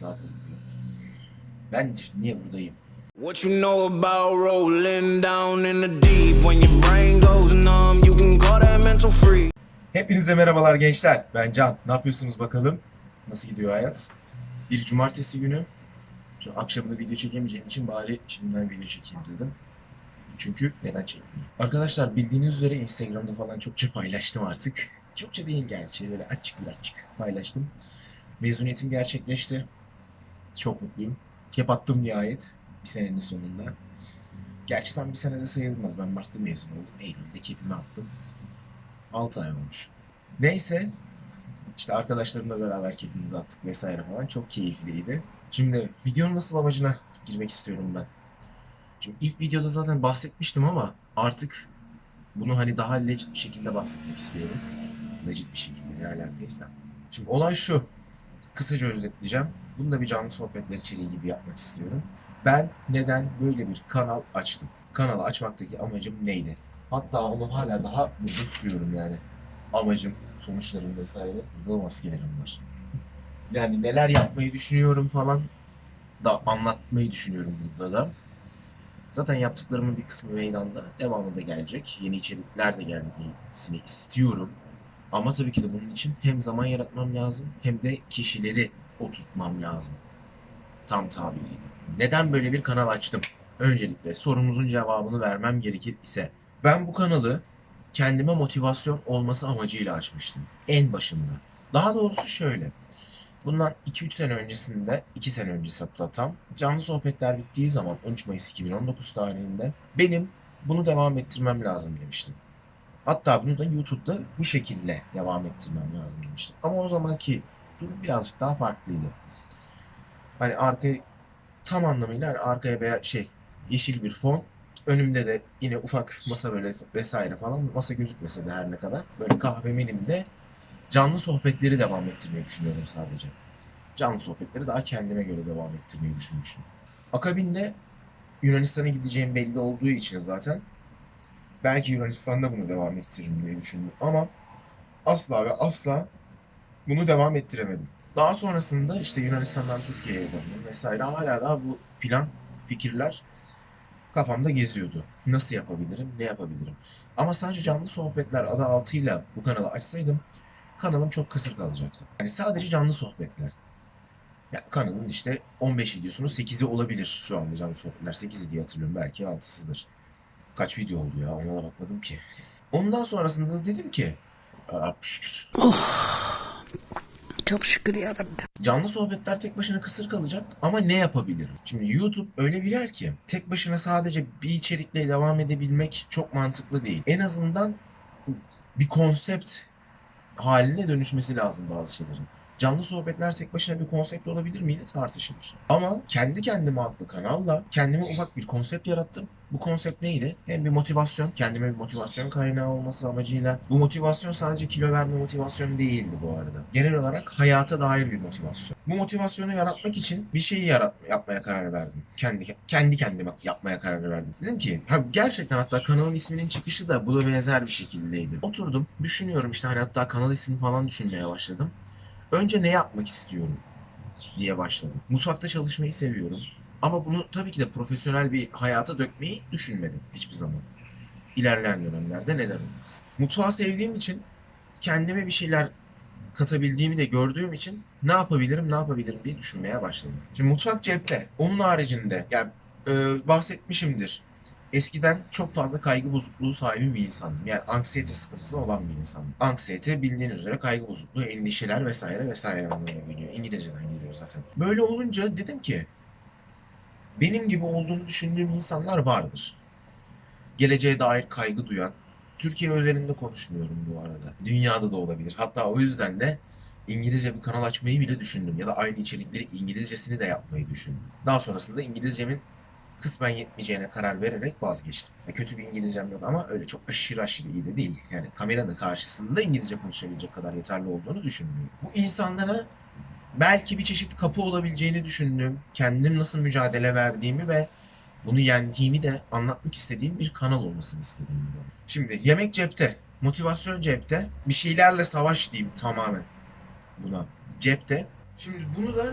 Diyor. Ben niye buradayım? What you know about rolling down in the deep? When your brain goes numb, you can call that mental free. Hepinize merhabalar gençler. Ben Can. Ne yapıyorsunuz bakalım? Nasıl gidiyor hayat? Bir cumartesi günü. Şu akşamında video çekemeyeceğim için bari şimdiden video çekeyim dedim. Çünkü neden çekmeyeyim? Arkadaşlar bildiğiniz üzere Instagram'da falan çokça paylaştım artık. Çokça değil gerçi. Böyle açık bir açık paylaştım. Mezuniyetim gerçekleşti. Çok mutluyum. Kep attım nihayet. Bir senenin sonunda. Gerçi tam bir senede sayılmaz. Ben Mart'ta mezun oldum. Eylül'de kepimi attım. 6 ay olmuş. Neyse. işte arkadaşlarımla beraber kepimizi attık vesaire falan. Çok keyifliydi. Şimdi videonun nasıl amacına girmek istiyorum ben. Şimdi ilk videoda zaten bahsetmiştim ama artık bunu hani daha legit bir şekilde bahsetmek istiyorum. Legit bir şekilde ne alakaysa. Şimdi olay şu. Kısaca özetleyeceğim. Bunu da bir canlı sohbetler içeriği gibi yapmak istiyorum. Ben neden böyle bir kanal açtım? Kanalı açmaktaki amacım neydi? Hatta onu hala daha burada tutuyorum yani. Amacım, sonuçlarım vesaire. Burada da maskelerim var. Yani neler yapmayı düşünüyorum falan da anlatmayı düşünüyorum burada da. Zaten yaptıklarımın bir kısmı meydanda. Devamı da gelecek. Yeni içerikler de gelmesini istiyorum. Ama tabii ki de bunun için hem zaman yaratmam lazım hem de kişileri oturtmam lazım. Tam tabiriyle. Neden böyle bir kanal açtım? Öncelikle sorumuzun cevabını vermem gerekir ise ben bu kanalı kendime motivasyon olması amacıyla açmıştım. En başında. Daha doğrusu şöyle. Bundan 2-3 sene öncesinde, 2 sene öncesi hatta tam, canlı sohbetler bittiği zaman 13 Mayıs 2019 tarihinde benim bunu devam ettirmem lazım demiştim. Hatta bunu da YouTube'da bu şekilde devam ettirmem lazım demiştim. Ama o zamanki durum birazcık daha farklıydı. Hani arkaya tam anlamıyla hani arkaya veya şey yeşil bir fon Önümde de yine ufak masa böyle vesaire falan masa gözükmese de her ne kadar böyle kahvem elimde canlı sohbetleri devam ettirmeyi düşünüyorum sadece. Canlı sohbetleri daha kendime göre devam ettirmeyi düşünmüştüm. Akabinde Yunanistan'a gideceğim belli olduğu için zaten belki Yunanistan'da bunu devam ettiririm diye düşündüm ama asla ve asla bunu devam ettiremedim. Daha sonrasında işte Yunanistan'dan Türkiye'ye döndüm vesaire hala daha bu plan, fikirler kafamda geziyordu. Nasıl yapabilirim, ne yapabilirim? Ama sadece canlı sohbetler adı altıyla bu kanalı açsaydım kanalım çok kısır kalacaktı. Yani sadece canlı sohbetler. Ya kanalın işte 15 videosunun 8'i olabilir şu anda canlı sohbetler. 8'i diye hatırlıyorum belki 6'sıdır. Kaç video oldu ya ona da bakmadım ki. Ondan sonrasında da dedim ki Rabbim şükür. Çok şükür yarabbim. Canlı sohbetler tek başına kısır kalacak ama ne yapabilirim? Şimdi YouTube öyle bir yer ki tek başına sadece bir içerikle devam edebilmek çok mantıklı değil. En azından bir konsept haline dönüşmesi lazım bazı şeylerin. Canlı sohbetler tek başına bir konsept olabilir miydi tartışılır. Ama kendi kendime adlı kanalla kendime ufak bir konsept yarattım. Bu konsept neydi? Hem bir motivasyon, kendime bir motivasyon kaynağı olması amacıyla. Bu motivasyon sadece kilo verme motivasyon değildi bu arada. Genel olarak hayata dair bir motivasyon. Bu motivasyonu yaratmak için bir şeyi yarat yapmaya karar verdim. Kendi kendi kendime yapmaya karar verdim. Dedim ki ha, gerçekten hatta kanalın isminin çıkışı da bu da benzer bir şekildeydi. Oturdum, düşünüyorum işte hani hatta kanal ismini falan düşünmeye başladım. Önce ne yapmak istiyorum diye başladım. Mutfakta çalışmayı seviyorum. Ama bunu tabii ki de profesyonel bir hayata dökmeyi düşünmedim hiçbir zaman. İlerleyen dönemlerde neden olmaz. Mutfağı sevdiğim için kendime bir şeyler katabildiğimi de gördüğüm için ne yapabilirim ne yapabilirim diye düşünmeye başladım. Şimdi mutfak cepte. Onun haricinde yani e, bahsetmişimdir. Eskiden çok fazla kaygı bozukluğu sahibi bir insandım. Yani anksiyete sıkıntısı olan bir insandım. Anksiyete bildiğiniz üzere kaygı bozukluğu, endişeler vesaire vesaire anlamına geliyor. İngilizceden geliyor zaten. Böyle olunca dedim ki benim gibi olduğunu düşündüğüm insanlar vardır. Geleceğe dair kaygı duyan, Türkiye özelinde konuşmuyorum bu arada. Dünyada da olabilir. Hatta o yüzden de İngilizce bir kanal açmayı bile düşündüm. Ya da aynı içerikleri İngilizcesini de yapmayı düşündüm. Daha sonrasında İngilizcemin kısmen yetmeyeceğine karar vererek vazgeçtim. Ya kötü bir İngilizcem yok ama öyle çok aşırı aşırı iyi de değil. Yani kameranın karşısında İngilizce konuşabilecek kadar yeterli olduğunu düşünmüyorum. Bu insanlara belki bir çeşit kapı olabileceğini düşündüğüm, kendim nasıl mücadele verdiğimi ve bunu yendiğimi de anlatmak istediğim bir kanal olmasını istedim. Şimdi yemek cepte, motivasyon cepte, bir şeylerle savaş diyeyim tamamen buna cepte. Şimdi bunu da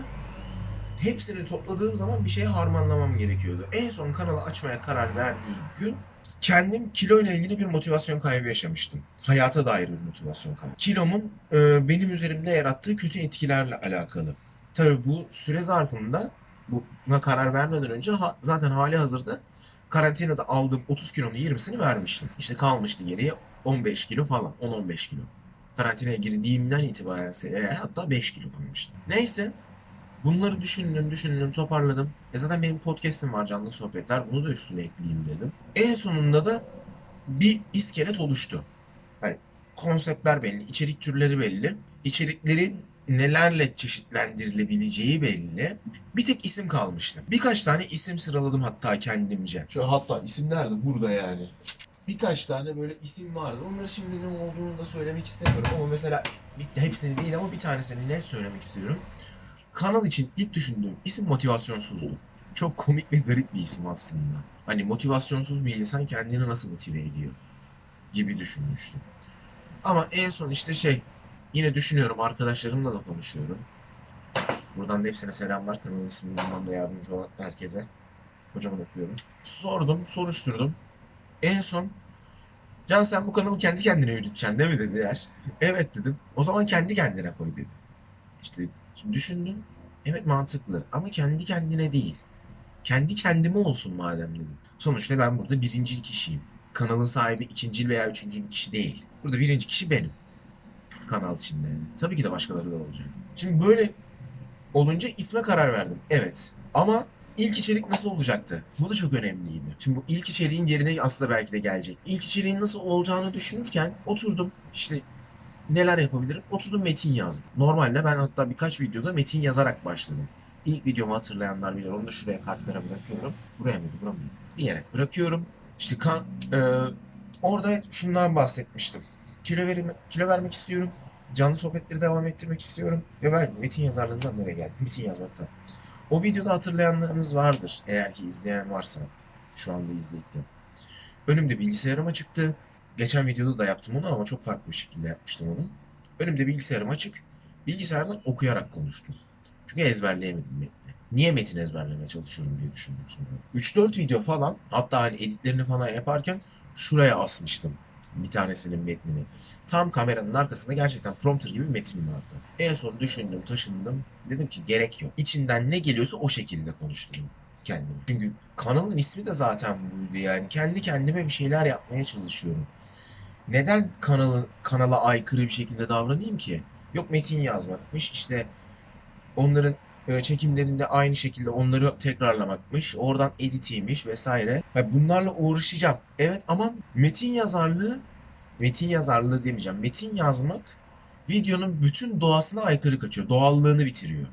hepsini topladığım zaman bir şeye harmanlamam gerekiyordu. En son kanalı açmaya karar verdiğim gün kendim kilo ile ilgili bir motivasyon kaybı yaşamıştım. Hayata dair bir motivasyon kaybı. Kilomun e, benim üzerimde yarattığı kötü etkilerle alakalı. Tabii bu süre zarfında buna karar vermeden önce ha- zaten hali hazırda karantinada aldığım 30 kilonun 20'sini vermiştim. İşte kalmıştı geriye 15 kilo falan. 10-15 kilo. Karantinaya girdiğimden itibaren eğer hatta 5 kilo kalmıştı. Neyse bunları düşündüm düşündüm toparladım. E zaten benim podcast'im var canlı sohbetler. Bunu da üstüne ekleyeyim dedim. En sonunda da bir iskelet oluştu. Hani konseptler belli, içerik türleri belli. İçeriklerin nelerle çeşitlendirilebileceği belli. Bir tek isim kalmıştı. Birkaç tane isim sıraladım hatta kendimce. Şu hatta isimler de burada yani. Birkaç tane böyle isim vardı. Onları şimdi ne olduğunu da söylemek istemiyorum ama mesela hepsini değil ama bir tanesini ne söylemek istiyorum. Kanal için ilk düşündüğüm isim motivasyonsuzdu. Çok komik ve garip bir isim aslında. Hani motivasyonsuz bir insan kendini nasıl motive ediyor gibi düşünmüştüm. Ama en son işte şey yine düşünüyorum arkadaşlarımla da konuşuyorum. Buradan da hepsine selamlar. Kanalın ismini bulmamda yardımcı olan herkese. Kocaman öpüyorum. Sordum, soruşturdum. En son Can sen bu kanalı kendi kendine yürüteceksin değil mi dediler. Evet dedim. O zaman kendi kendine koy dedi. İşte şimdi düşündüm. Evet mantıklı ama kendi kendine değil. Kendi kendime olsun madem dedim. Sonuçta ben burada birinci kişiyim. Kanalın sahibi ikinci veya üçüncü kişi değil. Burada birinci kişi benim. Kanal içinde. Tabii ki de başkaları da olacak. Şimdi böyle olunca isme karar verdim. Evet. Ama ilk içerik nasıl olacaktı? Bu da çok önemliydi. Şimdi bu ilk içeriğin yerine aslında belki de gelecek. İlk içeriğin nasıl olacağını düşünürken oturdum işte neler yapabilirim? Oturdum metin yazdım. Normalde ben hatta birkaç videoda metin yazarak başladım. İlk videomu hatırlayanlar bilir. Onu da şuraya kartlara bırakıyorum. Buraya mıydı? Buraya mıydı? Bir yere bırakıyorum. İşte kan, e, orada şundan bahsetmiştim. Kilo, verime, kilo vermek istiyorum. Canlı sohbetleri devam ettirmek istiyorum. Ve ben metin yazarlığından nereye geldim? Metin yazmaktan. O videoda hatırlayanlarınız vardır. Eğer ki izleyen varsa. Şu anda izleyip de. Önümde bilgisayarım açıktı. Geçen videoda da yaptım onu ama çok farklı bir şekilde yapmıştım onu. Önümde bilgisayarım açık. Bilgisayardan okuyarak konuştum. Çünkü ezberleyemedim metni. Niye metin ezberlemeye çalışıyorum diye düşündüm sonra. 3-4 video falan hatta hani editlerini falan yaparken şuraya asmıştım bir tanesinin metnini. Tam kameranın arkasında gerçekten prompter gibi metin vardı. En son düşündüm, taşındım. Dedim ki gerek yok. İçinden ne geliyorsa o şekilde konuştum kendimi. Çünkü kanalın ismi de zaten buydu yani. Kendi kendime bir şeyler yapmaya çalışıyorum. Neden kanalı, kanala aykırı bir şekilde davranayım ki? Yok metin yazmakmış, işte onların e, çekimlerinde aynı şekilde onları tekrarlamakmış, oradan editiymiş vesaire. Ha, bunlarla uğraşacağım. Evet ama metin yazarlığı, metin yazarlığı demeyeceğim. Metin yazmak videonun bütün doğasına aykırı kaçıyor. Doğallığını bitiriyor.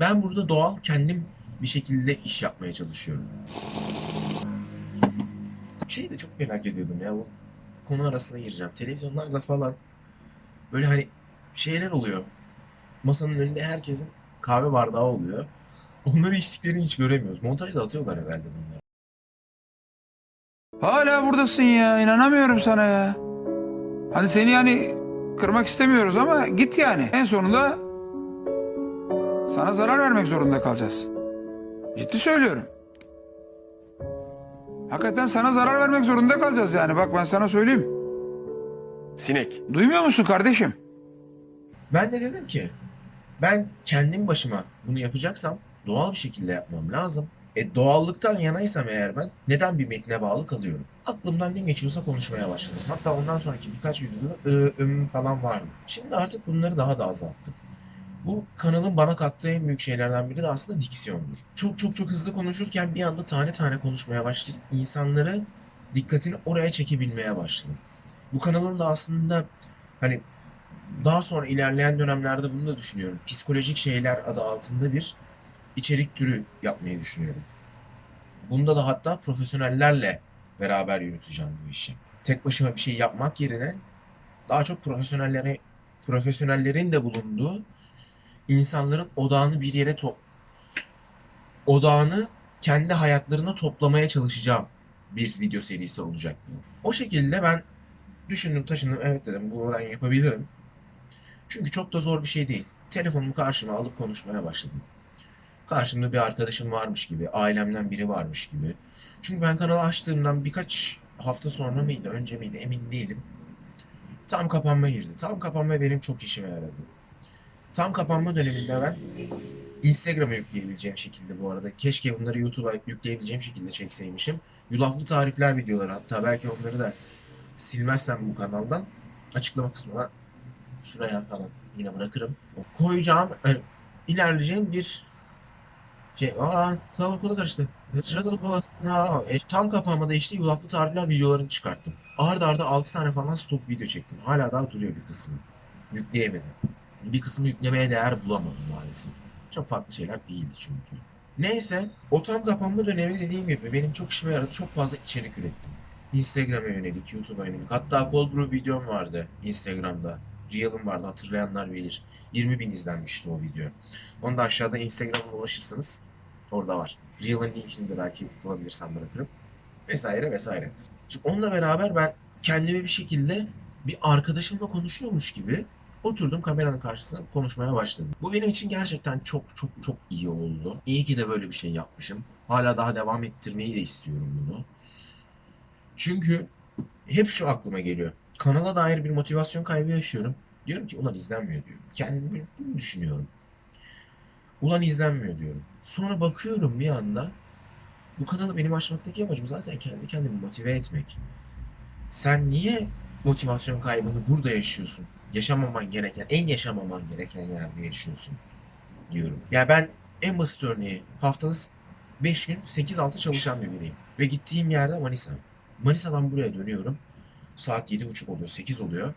Ben burada doğal kendim bir şekilde iş yapmaya çalışıyorum. Şeyi de çok merak ediyordum ya bu konu arasına gireceğim. Televizyonlarda falan böyle hani şeyler oluyor. Masanın önünde herkesin kahve bardağı oluyor. Onları içtiklerini hiç göremiyoruz. Montajda atıyorlar herhalde bunları. Hala buradasın ya. inanamıyorum sana ya. Hani seni yani kırmak istemiyoruz ama git yani. En sonunda sana zarar vermek zorunda kalacağız. Ciddi söylüyorum. Hakikaten sana zarar vermek zorunda kalacağız yani. Bak ben sana söyleyeyim. Sinek. Duymuyor musun kardeşim? Ben de dedim ki ben kendim başıma bunu yapacaksam doğal bir şekilde yapmam lazım. E doğallıktan yanaysam eğer ben neden bir metne bağlı kalıyorum? Aklımdan ne geçiyorsa konuşmaya başladım. Hatta ondan sonraki birkaç videoda ım falan vardı. Şimdi artık bunları daha da azalttım. Bu kanalın bana kattığı en büyük şeylerden biri de aslında diksiyondur. Çok çok çok hızlı konuşurken bir anda tane tane konuşmaya başlayıp insanları dikkatini oraya çekebilmeye başladım. Bu kanalın da aslında hani daha sonra ilerleyen dönemlerde bunu da düşünüyorum. Psikolojik şeyler adı altında bir içerik türü yapmayı düşünüyorum. Bunda da hatta profesyonellerle beraber yürüteceğim bu işi. Tek başıma bir şey yapmak yerine daha çok profesyonellere profesyonellerin de bulunduğu insanların odağını bir yere top odağını kendi hayatlarına toplamaya çalışacağım bir video serisi olacak. O şekilde ben düşündüm taşındım evet dedim bunu ben yapabilirim. Çünkü çok da zor bir şey değil. Telefonumu karşıma alıp konuşmaya başladım. karşımda bir arkadaşım varmış gibi, ailemden biri varmış gibi. Çünkü ben kanalı açtığımdan birkaç hafta sonra mıydı, önce miydi emin değilim. Tam kapanma girdi. Tam kapanma benim çok işime yaradı. Tam kapanma döneminde ben Instagram'a yükleyebileceğim şekilde bu arada. Keşke bunları YouTube'a yükleyebileceğim şekilde çekseymişim. Yulaflı tarifler videoları hatta belki onları da silmezsem bu kanaldan açıklama kısmına şuraya falan yine bırakırım. Koyacağım, yani ilerleyeceğim bir şey. Aa, kafam kolu karıştı. Sıra kolu. Aa, e, tam kapanmada işte yulaflı tarifler videolarını çıkarttım. Arda arda 6 tane falan stok video çektim. Hala daha duruyor bir kısmı. Yükleyemedim. Bir kısmı yüklemeye değer bulamadım maalesef. Çok farklı şeyler değildi çünkü. Neyse, o tam kapanma dönemi dediğim gibi benim çok işime yaradı. Çok fazla içerik ürettim. Instagram'a yönelik, YouTube'a yönelik. Hatta cold brew videom vardı Instagram'da. Reel'ım vardı hatırlayanlar bilir. 20 bin izlenmişti o video. Onu da aşağıda Instagram'a ulaşırsanız orada var. Reel'ın linkini de belki bulabilirsem bırakırım. Vesaire vesaire. Şimdi onunla beraber ben kendime bir şekilde bir arkadaşımla konuşuyormuş gibi oturdum kameranın karşısına konuşmaya başladım. Bu benim için gerçekten çok çok çok iyi oldu. İyi ki de böyle bir şey yapmışım. Hala daha devam ettirmeyi de istiyorum bunu. Çünkü hep şu aklıma geliyor. Kanala dair bir motivasyon kaybı yaşıyorum. Diyorum ki ulan izlenmiyor diyorum. Kendimi düşünüyorum. Ulan izlenmiyor diyorum. Sonra bakıyorum bir anda bu kanalı benim açmaktaki amacım zaten kendi kendimi motive etmek. Sen niye motivasyon kaybını burada yaşıyorsun? Yaşamaman gereken, en yaşamaman gereken yerde yaşıyorsun diyorum. Ya ben en basit örneği haftada 5 gün 8-6 çalışan bir biriyim. Ve gittiğim yerde Manisa. Manisa'dan buraya dönüyorum. Saat 7.30 oluyor, 8 oluyor.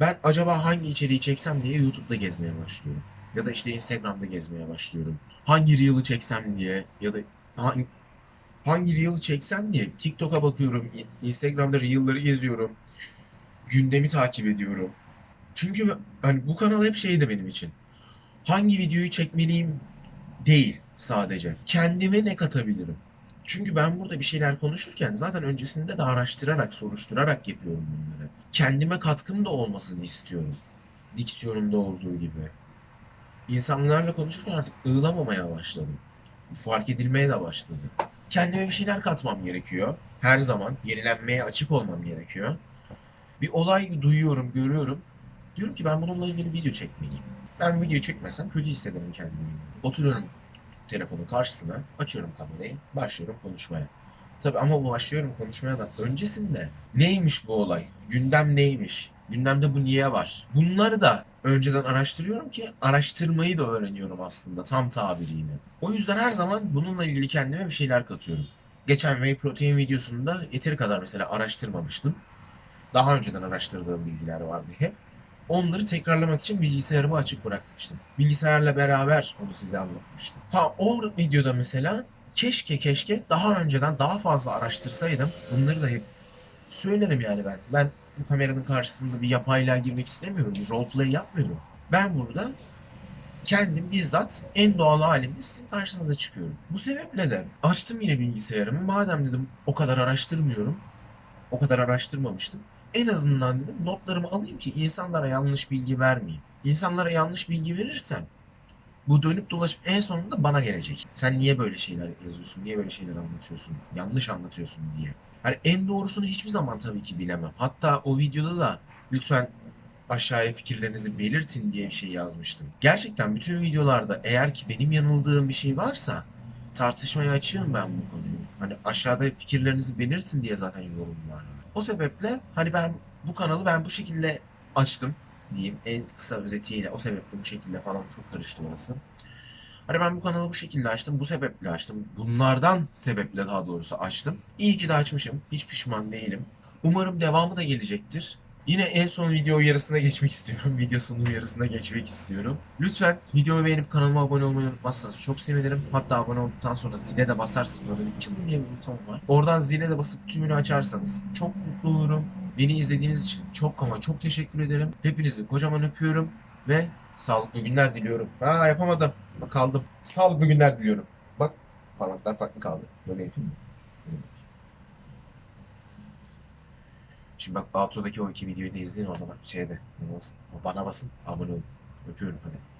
Ben acaba hangi içeriği çeksem diye YouTube'da gezmeye başlıyorum. Ya da işte Instagram'da gezmeye başlıyorum. Hangi Reel'ı çeksem diye ya da hangi, hangi Reel'ı çeksem diye TikTok'a bakıyorum. Instagram'da Reel'ları geziyorum. Gündemi takip ediyorum. Çünkü hani bu kanal hep şeydi benim için. Hangi videoyu çekmeliyim değil sadece. Kendime ne katabilirim? Çünkü ben burada bir şeyler konuşurken zaten öncesinde de araştırarak, soruşturarak yapıyorum bunları. Kendime katkım da olmasını istiyorum. Diksiyonumda olduğu gibi. İnsanlarla konuşurken artık ığlamamaya başladım. Fark edilmeye de başladı. Kendime bir şeyler katmam gerekiyor. Her zaman yenilenmeye açık olmam gerekiyor. Bir olay duyuyorum, görüyorum. Diyorum ki ben bununla ilgili video çekmeliyim. Ben video çekmezsem kötü hissederim kendimi. Oturuyorum telefonun karşısına, açıyorum kamerayı, başlıyorum konuşmaya. Tabii ama bu başlıyorum konuşmaya da öncesinde neymiş bu olay? Gündem neymiş? Gündemde bu niye var? Bunları da önceden araştırıyorum ki araştırmayı da öğreniyorum aslında tam tabiriyle. O yüzden her zaman bununla ilgili kendime bir şeyler katıyorum. Geçen whey protein videosunda yeteri kadar mesela araştırmamıştım. Daha önceden araştırdığım bilgiler vardı hep. Onları tekrarlamak için bilgisayarımı açık bırakmıştım. Bilgisayarla beraber onu size anlatmıştım. Ha o videoda mesela keşke keşke daha önceden daha fazla araştırsaydım. Bunları da hep söylerim yani ben. Ben bu kameranın karşısında bir yapaylığa girmek istemiyorum. Bir roleplay yapmıyorum. Ben burada kendim bizzat en doğal halimle sizin karşınıza çıkıyorum. Bu sebeple de açtım yine bilgisayarımı. Madem dedim o kadar araştırmıyorum. O kadar araştırmamıştım. En azından dedim notlarımı alayım ki insanlara yanlış bilgi vermeyeyim. İnsanlara yanlış bilgi verirsem bu dönüp dolaşıp en sonunda bana gelecek. Sen niye böyle şeyler yazıyorsun? Niye böyle şeyler anlatıyorsun? Yanlış anlatıyorsun diye. Hani en doğrusunu hiçbir zaman tabii ki bilemem. Hatta o videoda da lütfen aşağıya fikirlerinizi belirtin diye bir şey yazmıştım. Gerçekten bütün videolarda eğer ki benim yanıldığım bir şey varsa tartışmaya açığım ben bu konuyu. Hani aşağıda fikirlerinizi belirtin diye zaten yorumlar var. O sebeple hani ben bu kanalı ben bu şekilde açtım diyeyim en kısa özetiyle. O sebeple bu şekilde falan çok karıştı orası. Hani ben bu kanalı bu şekilde açtım, bu sebeple açtım. Bunlardan sebeple daha doğrusu açtım. İyi ki de açmışım. Hiç pişman değilim. Umarım devamı da gelecektir. Yine en son video uyarısına geçmek istiyorum. Video sonu uyarısına geçmek istiyorum. Lütfen videoyu beğenip kanalıma abone olmayı unutmazsanız çok sevinirim. Hatta abone olduktan sonra zile de basarsanız orada bir çın diye bir buton var. Oradan zile de basıp tümünü açarsanız çok mutlu olurum. Beni izlediğiniz için çok ama çok teşekkür ederim. Hepinizi kocaman öpüyorum ve sağlıklı günler diliyorum. Aa yapamadım. Kaldım. Sağlıklı günler diliyorum. Bak parmaklar farklı kaldı. Böyle yapayım mı? Böyle. Şimdi bak outro'daki o iki videoyu da izleyin orada bak şeyde. Bana basın, abone olun. Öpüyorum hadi.